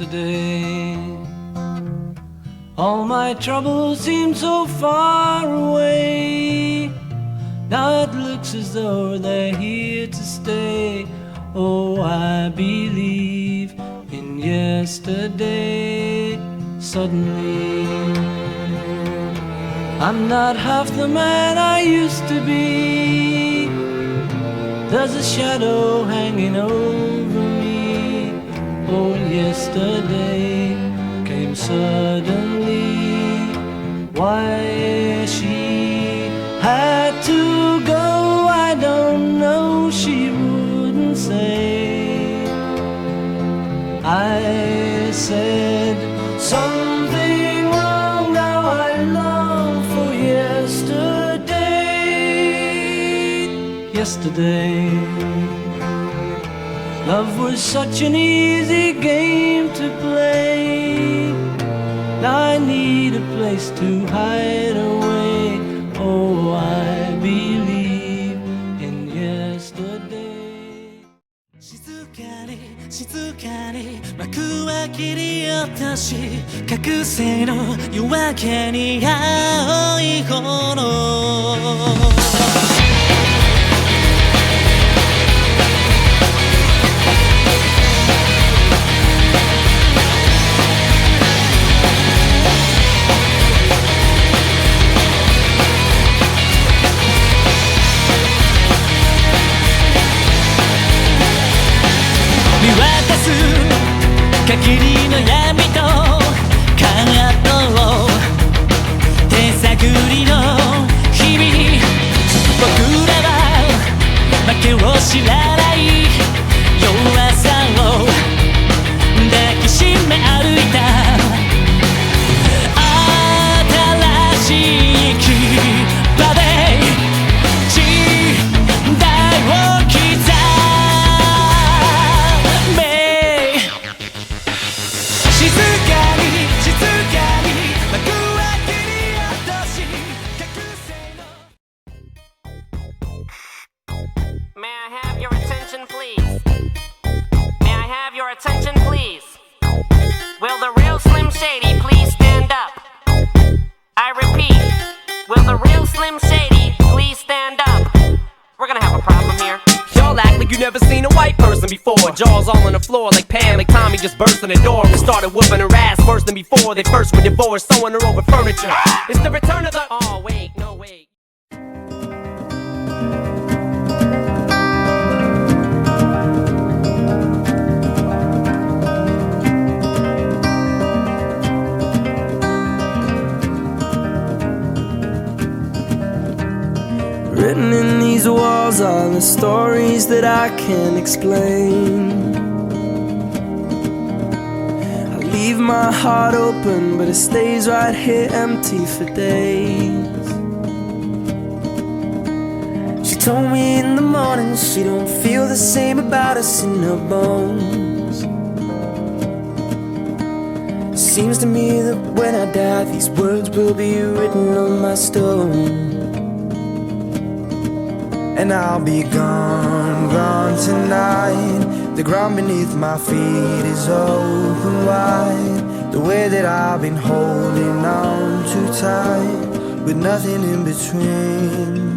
yesterday. All my troubles seem so far away. Now it looks as though they're here to stay. Oh, I believe in yesterday. Suddenly, I'm not half the man I used to be. There's a shadow hanging over. Oh, yesterday came suddenly. Why she had to go, I don't know. She wouldn't say. I said something wrong. Now I long for yesterday. Yesterday. Love was such an easy game to play. Now I need a place to hide away. Oh, I believe in yesterday. 静かに静かに幕は切り落とし覚醒の夜明けに青い炎 限りの闇と感動を手探りの日々僕らは負けを知らない all on the floor like Pam, like Tommy just burst in the door and started whooping her ass worse than before. They first were divorced, sewing her over furniture. It's the return of the. Oh wait, no wait. Written in these walls are the stories that I can't explain. My heart open, but it stays right here empty for days. She told me in the morning she don't feel the same about us in her bones. Seems to me that when I die, these words will be written on my stone. And I'll be gone, gone tonight. The ground beneath my feet is open wide. The way that I've been holding on too tight, with nothing in between.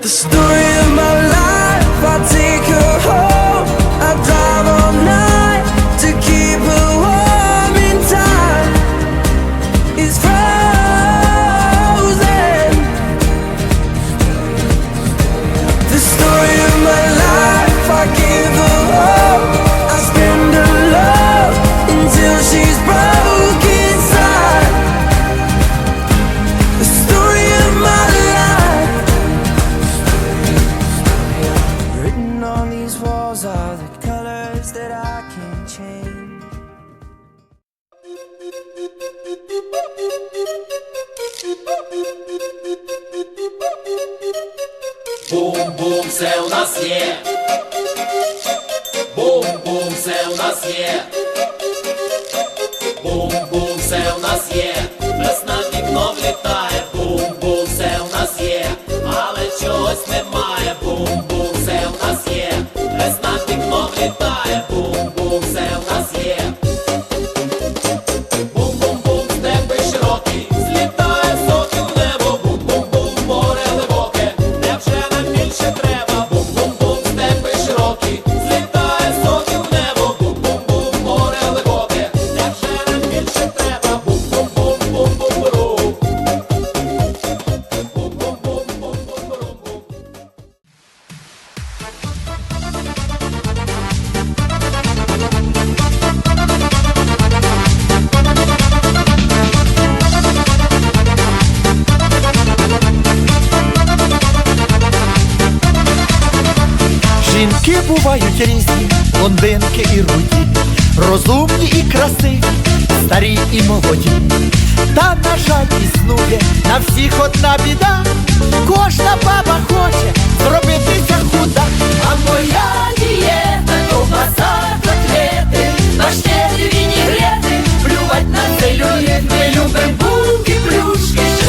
The story of my life, I take her home. I drive Жінки бувають різні, блондинки і руді, розумні і красиві, старі і молоді. Та, на жаль, існує на всіх одна біда. Кожна баба хоче зробитися худа. А моя дієта, ковбаса, котлети, паштети, вінігрети, плювать на целюліт, ми любим булки, плюшки, з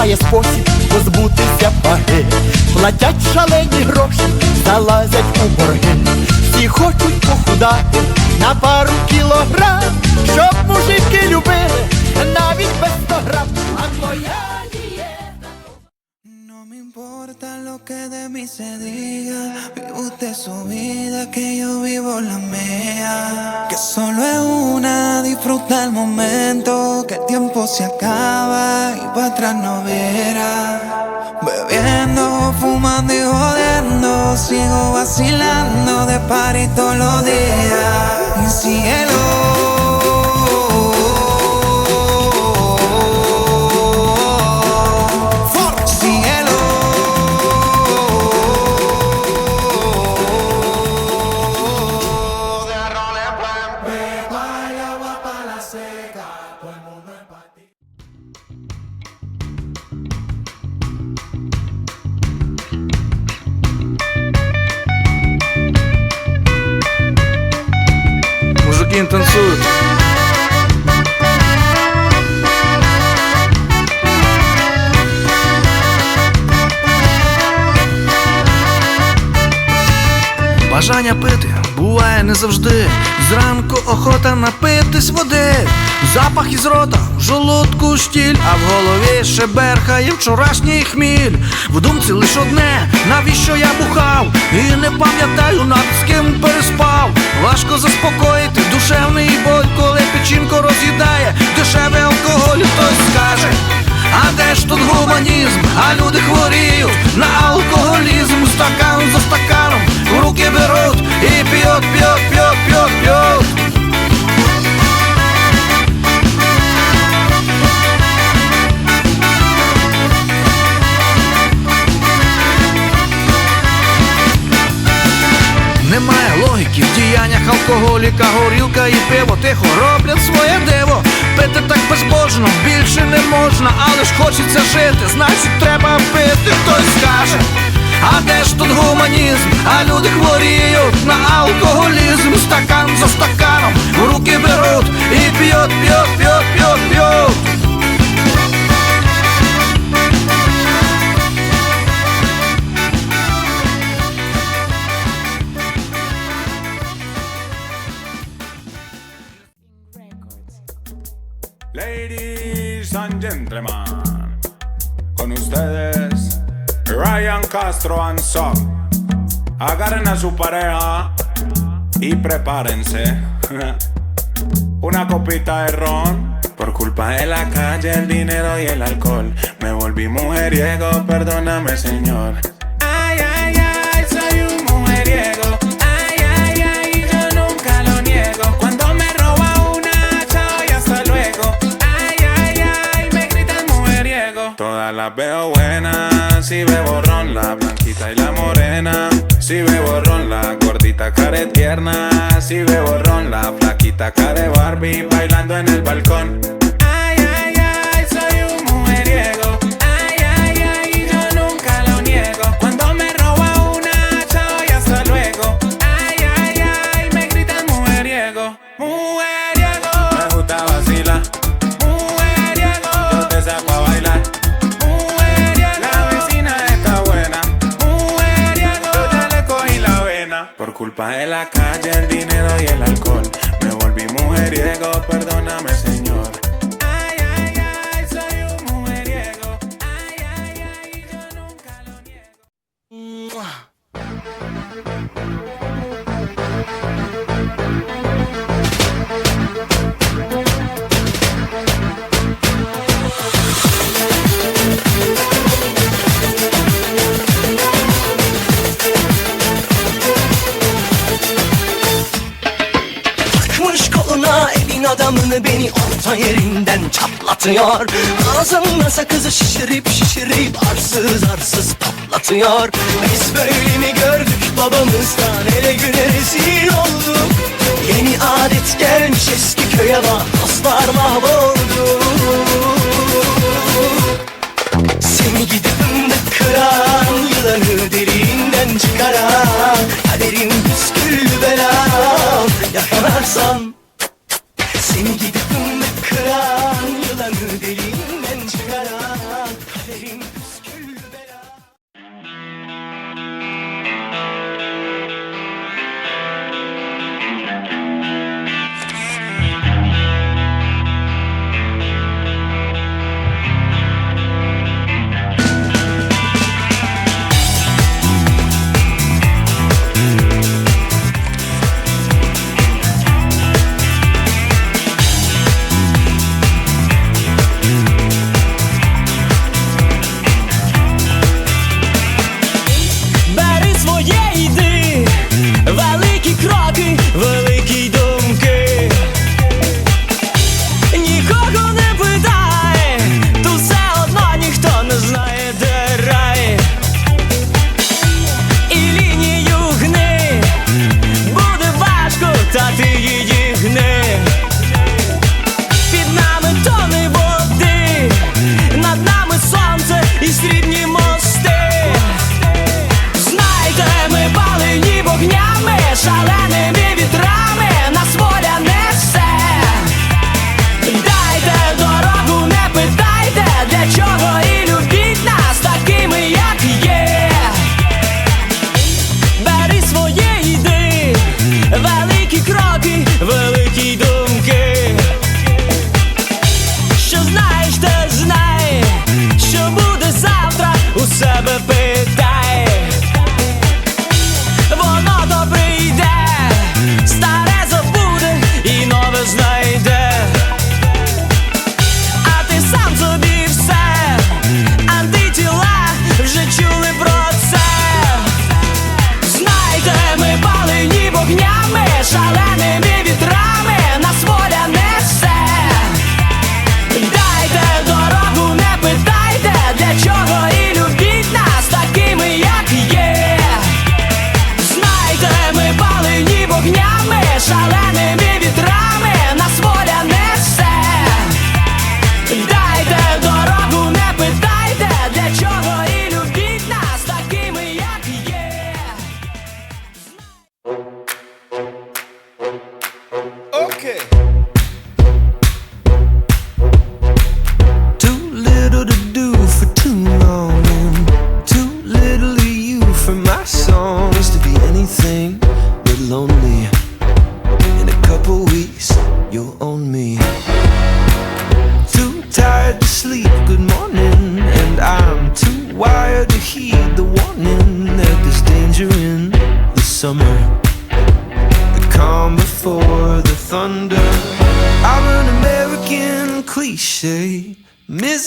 шукає спосіб позбутися ваги, платять шалені гроші, залазять у борги. Всі хочуть похудати на пару кілограм, щоб мужики любили навіть без 100 грам. А моя de mí se diga, vive usted su vida, que yo vivo la mía. Que solo es una, disfruta el momento, que el tiempo se acaba y para atrás no verá. Bebiendo, fumando y jodiendo, sigo vacilando de party todos los días. Y. Cielo. Мужики танцуют. Бажання пити буває не завжди. Зранку охота напитись води. Запах із рота, в жолудку штіль, а в голові ще берхає вчорашній хміль. В думці лиш одне, навіщо я бухав? І не пам'ятаю над з ким переспав. Важко заспокоїти душевний боль, коли печінку роз'їдає, дешевий алкоголь, хтось скаже. А де ж тут гуманізм? А люди хворіють на алкоголізм, стакан за стаканом руки беруть і п'ють, п'ють, п'ють, п'ють, п'ють. В алкоголіка, горілка і пиво тихо роблять своє диво. Пити так безбожно, більше не можна, але ж хочеться жити, значить треба пити, хтось скаже. А де ж тут гуманізм? А люди хворіють на алкоголізм, стакан за стаканом в руки беруть і п'ють, п'ють, п'ють, п'ють, п'ють. And gentlemen, con ustedes Ryan Castro and Son. Agarren a su pareja y prepárense. Una copita de ron. Por culpa de la calle, el dinero y el alcohol. Me volví mujeriego, perdóname, señor. Ay, ay, ay, soy un mujeriego. Las veo buenas, si bebo ron, la blanquita y la morena. Si bebo ron, la gordita care tierna. Si bebo ron, la flaquita care Barbie bailando en el balcón. olsa yerinden çatlatıyor. Ağzımda sakızı şişirip şişirip arsız arsız patlatıyor. Biz böyle mi gördük babamızdan ele güne rezil olduk. Yeni adet gelmiş eski köye bak dostlar mahvoldu. Seni gidip de kıran yılanı derinden çıkaran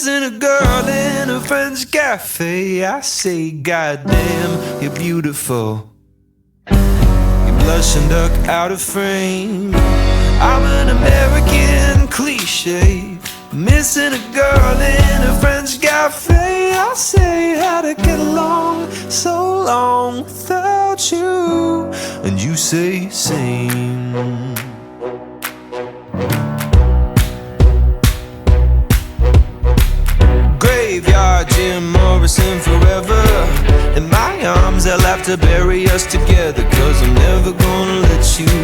kissing a girl in a French cafe. I say, Goddamn, you're beautiful. You blush and duck out of frame. I'm an American cliche. Missing a girl in a French cafe. I say, How'd I get along so long without you? And you say, Same. Jim Morrison forever. In my arms, I'll have to bury us together, cause I'm never gonna let you